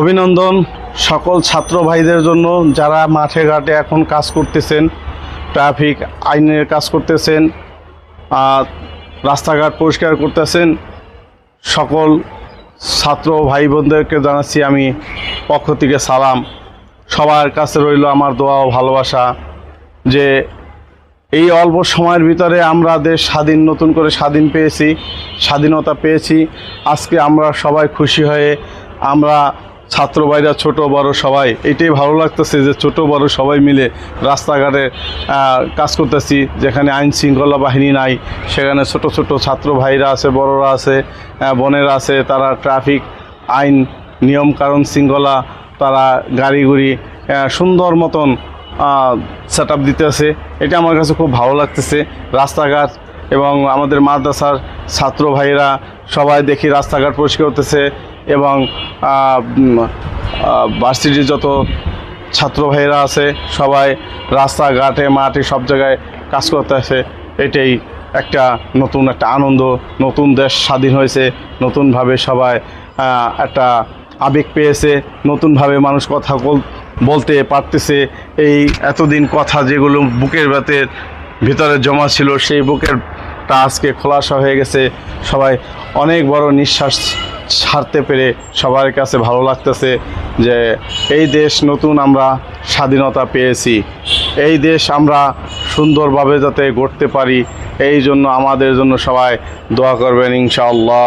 অভিনন্দন সকল ছাত্র ভাইদের জন্য যারা মাঠে ঘাটে এখন কাজ করতেছেন, ট্রাফিক আইনের কাজ করতেছেন আর রাস্তাঘাট পরিষ্কার করতেছেন, সকল ছাত্র ভাই বোনদেরকে জানাচ্ছি আমি পক্ষ থেকে সালাম। সবার কাছে রইল আমার দোয়া ও ভালোবাসা যে এই অল্প সময়ের ভিতরে আমরা দেশ স্বাধীন, নতুন করে স্বাধীন পেয়েছি, স্বাধীনতা পেয়েছি। আজকে আমরা সবাই খুশি হয়ে আমরা ছাত্র ভাইরা, ছোট, বড় সবাই, এটাই ভালো লাগতেছে যে ছোট, বড় সবাই মিলে রাস্তাঘাটে কাজ করতেছি, যেখানে আইন শৃঙ্খলা বাহিনী নাই, সেখানে ছোট ছোট ছাত্র ভাইরা আছে, বড়রা আছে বোনেরা আছে, তারা ট্রাফিক আইন, নিয়ম কারণ শৃঙ্খলা, তারা গাড়ি গুড়ি সুন্দর মতন সেট আপ দিতেছে। এটা আমার কাছে খুব ভালো লাগতেছে। রাস্তাঘাট এবং আমাদের মাদ্রাসার ছাত্র ভাইরা সবাই দেখি রাস্তাঘাট পরিষ্কার করতেছে এবং ভার্সিটির যত ছাত্র ভাইরা আছে সবাই রাস্তাঘাটে, মাঠে সব জায়গায় কাজ করতেছে। এটাই একটা নতুন একটা আনন্দ, নতুন দেশ স্বাধীন হয়েছে, নতুনভাবে সবাই একটা আবেগ পেয়েছে, নতুনভাবে মানুষ কথা বল- বলতে পারতেছে। এই এতদিন কথা যেগুলো বুকের ভেতর ভিতরে জমা ছিল, সেই বুকের তা আজকে খোলাসা হয়ে গেছে। সবাই অনেক বড় নিঃশ্বাস ছাড়তে পেরে সবার কাছে ভালো লাগতেছে যে এই দেশ নতুন আমরা স্বাধীনতা পেয়েছি। এই দেশ আমরা সুন্দরভাবে যাতে গড়তে পারি, এই জন্য আমাদের জন্য সবাই দোয়া করবেন ইনশাআল্লাহ।